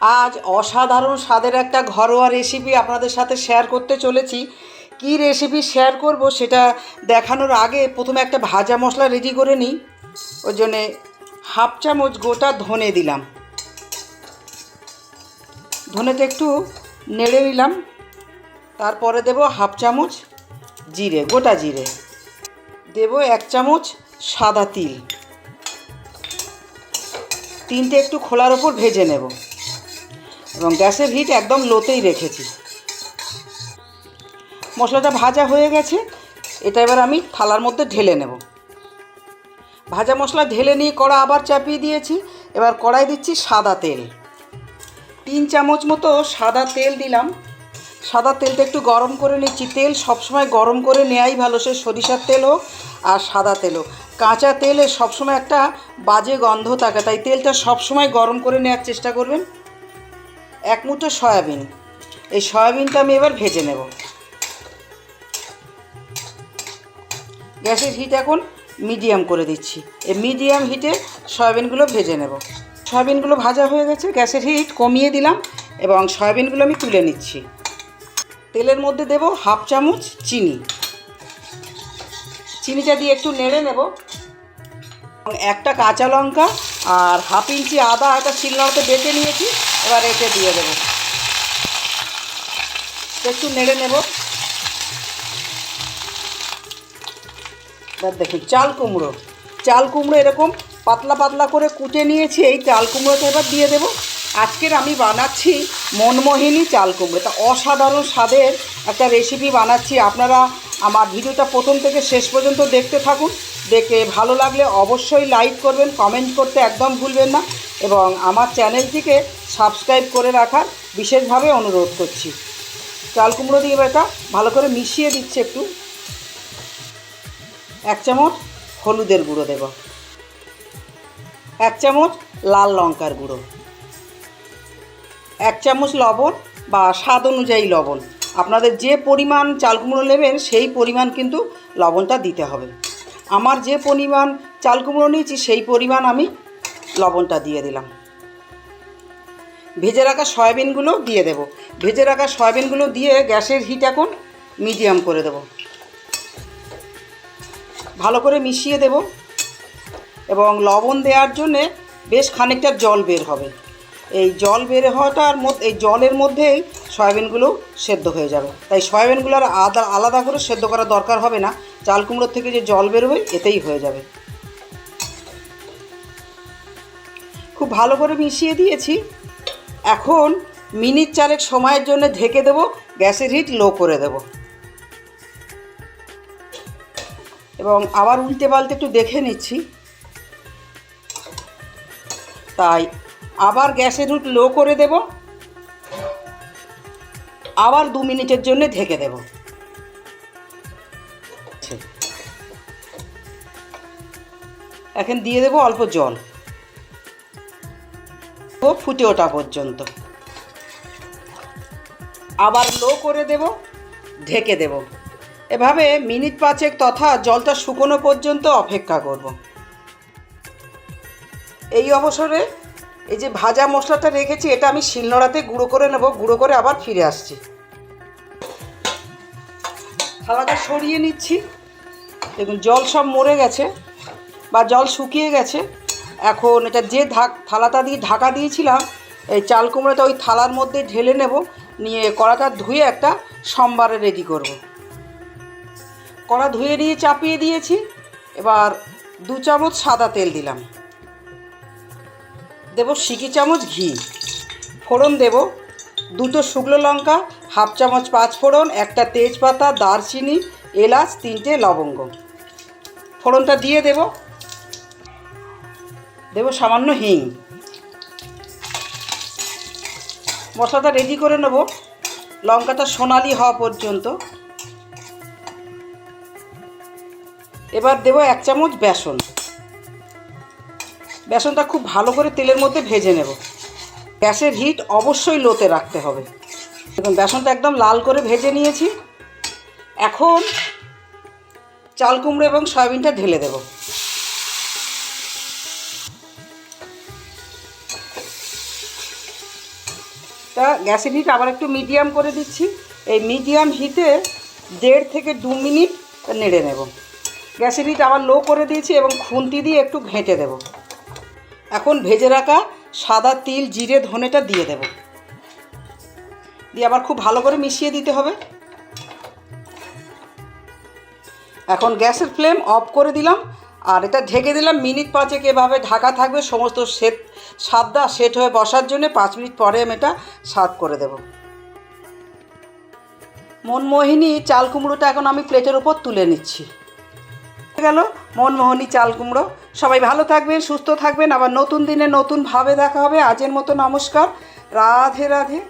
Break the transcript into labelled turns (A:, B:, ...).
A: আজ অসাধারণ স্বাদের একটা ঘরোয়া রেসিপি আপনাদের সাথে শেয়ার করতে চলেছি। কি রেসিপি শেয়ার করব সেটা দেখানোর আগে প্রথমে একটা ভাজা মশলা রেডি করে নিই। ওই জন্যে হাফ চামচ গোটা ধনে দিলাম। ধনেটা একটু নেড়ে নিলাম। তারপরে দেব হাফ চামচ জিরে, গোটা জিরে। দেব এক চামচ সাদা তিল। তিনটে একটু খোলার ওপর ভেজে নেব। এবং গ্যাসের হিট একদম লোতেই রেখেছি। মশলাটা ভাজা হয়ে গেছে, এটা এবার আমি থালার মধ্যে ঢেলে নেব। ভাজা মশলা ঢেলে নিয়ে কড়া আবার চাপিয়ে দিয়েছি, এবার কড়াই দিচ্ছি সাদা তেল। তিন চামচ মতো সাদা তেল দিলাম। সাদা তেলটা একটু গরম করে নিচ্ছি। তেল সবসময় গরম করে নেওয়াই ভালো, সে সরিষার তেল হোক আর সাদা তেল হোক কাঁচা তেলে সবসময় একটা বাজে গন্ধ থাকে, তাই তেলটা সবসময় গরম করে নেওয়ার চেষ্টা করবেন। এক মুঠো সয়াবিন। এই সয়াবিনটা আমি এবার ভেজে নেব। গ্যাসের হিট এখন মিডিয়াম করে দিচ্ছি। এই মিডিয়াম হিটে সয়াবিনগুলো ভেজে নেব। সয়াবিনগুলো ভাজা হয়ে গেছে, গ্যাসের হিট কমিয়ে দিলাম এবং সয়াবিনগুলো আমি তুলে নিচ্ছি। তেলের মধ্যে দেব হাফ চামচ চিনি। চিনিটা দিয়ে একটু নেড়ে নেব। একটা কাঁচা লঙ্কা আর হাফ ইঞ্চি আদা, একটা শিলনোড়াতে বেটে নিয়েছি। এবার এতে দিয়ে দেবো। একটু নেড়ে নেব। এবার দেখুন চাল কুমড়ো। চাল কুমড়ো এরকম পাতলা পাতলা করে কুটে নিয়েছি, এই চাল কুমড়োটা এবার দিয়ে দেবো। আজকের আমি বানাচ্ছি মনমোহিনী চাল কুমড়ো। তা অসাধারণ স্বাদের একটা রেসিপি বানাচ্ছি। আপনারা আমার ভিডিওটা প্রথম থেকে শেষ পর্যন্ত দেখতে থাকুন। দেখে ভালো লাগলে অবশ্যই লাইক করবেন কমেন্ট করতে একদম ভুলবেন না। এবং আমার চ্যানেলটিকে সাবস্ক্রাইব করে রাখার বিশেষভাবে অনুরোধ করছি। চাল কুমড়ো দিয়ে এটা ভালো করে মিশিয়ে দিচ্ছে একটু। এক চামচ হলুদের গুঁড়ো দেব। এক চামচ লাল লঙ্কার গুঁড়ো। এক চামচ লবণ বা স্বাদ অনুযায়ী লবণ। আপনাদের যে পরিমাণ চাল কুমড়ো নেবেন, সেই পরিমাণ কিন্তু লবণটা দিতে হবে। আমার যে পরিমাণ চাল কুমড়ো নিয়েছি, সেই পরিমাণ আমি লবণটা দিয়ে দিলাম। ভেজে রাখা সয়াবিনগুলো দিয়ে দেব। ভেজে রাখা সয়াবিনগুলো দিয়ে গ্যাসের হিট এখন মিডিয়াম করে দেব। ভালো করে মিশিয়ে দেব এবং লবণ দেওয়ার জন্যে বেশ খানিকটা জল বের হবে। এই জল বের হওয়াটার মধ্যে এই জলের মধ্যেই সয়াবিনগুলো সেদ্ধ হয়ে যাবে। তাই সয়াবিনগুলো আর আদা, আলাদা করে সেদ্ধ করার দরকার হবে না। চাল কুমড়োর থেকে যে জল বেরোবে, এতেই হয়ে যাবে। খুব ভালো করে মিশিয়ে দিয়েছি। এখন মিনিট চারেক সময়ের জন্য ঢেকে দেবো, গ্যাসের হিট লো করে দেব। এবং আবার উল্টে পাল্টে একটু দেখে নিচ্ছি। তাই আবার গ্যাসের হিট লো করে দেব। আবার দু মিনিটের জন্য ঢেকে দেব। এখন দিয়ে দেবো অল্প জল। ও ফুটে ওঠা পর্যন্ত। আবার লো করে দেব, ঢেকে দেব। এভাবে মিনিট পাঁচেক তথা জলটা শুকনো পর্যন্ত অপেক্ষা করব। এই অবসরে এই যে ভাজা মশলাটা রেখেছি, এটা আমি শিলনোড়াতে গুঁড়ো করে নেব, গুঁড়ো করে আবার ফিরে আসছি। থালাটা সরিয়ে নিচ্ছি। দেখুন, জল সব মরে গেছে। বা জল শুকিয়ে গেছে, এখন এটা যে ঢাক, থালাটা দিয়ে ঢাকা দিয়েছিলাম, এই চাল কুমড়োটা ওই থালার মধ্যে ঢেলে নেব, নিয়ে কড়াটা ধুয়ে একটা সম্বারে রেডি করব। কড়া ধুয়ে নিয়ে চাপিয়ে দিয়েছি, এবার দু চামচ সাদা তেল দিলাম। দেব সিকি চামচ ঘি। ফোড়ন দেব, দুটো শুকনো লঙ্কা, হাফ চামচ পাঁচ ফোড়ন, একটা তেজপাতা, দারচিনি, এলাচ, তিনটে লবঙ্গ। ফোড়নটা দিয়ে দেব। দেব সামান্য হিং। মশলাটা রেডি করে নেব। লঙ্কাটা সোনালি হওয়া পর্যন্ত। এবার দেব এক চামচ বেসন। বেসনটা খুব ভালো করে তেলের মধ্যে ভেজে নেব। গ্যাসের হিট অবশ্যই লোতে রাখতে হবে। দেখুন, বেসনটা একদম লাল করে ভেজে নিয়েছি। এখন চাল কুমড়ো এবং সয়াবিনটা ঢেলে দেবো। তা গ্যাসের হিট আবার একটু মিডিয়াম করে দিচ্ছি। এই মিডিয়াম হিটে দেড় থেকে দু মিনিট নেড়ে নেব। গ্যাসের হিট আবার লো করে দিয়েছি এবং খুন্তি দিয়ে একটু ঘেঁটে দেব। এখন ভেজে রাখা সাদা তিল, জিরে, ধনেটা দিয়ে দেব। দিয়ে আবার খুব ভালো করে মিশিয়ে দিতে হবে। এখন গ্যাসের ফ্লেম অফ করে দিলাম। আর এটা ঢেকে দিলাম, মিনিট পাঁচেক এভাবে ঢাকা থাকবে, সমস্ত সেট স্বাদটা সেট হয়ে বসার জন্য পাঁচ মিনিট পরে আমি এটা সার্ভ করে দেব। মনমোহিনী চাল কুমড়োটা এখন আমি প্লেটের উপর তুলে নিচ্ছি। গেল মনমোহনী চাল কুমড়ো। সবাই ভালো থাকবেন, সুস্থ থাকবেন। আবার নতুন দিনে নতুনভাবে দেখা হবে। আজের মতো নমস্কার। রাধে রাধে।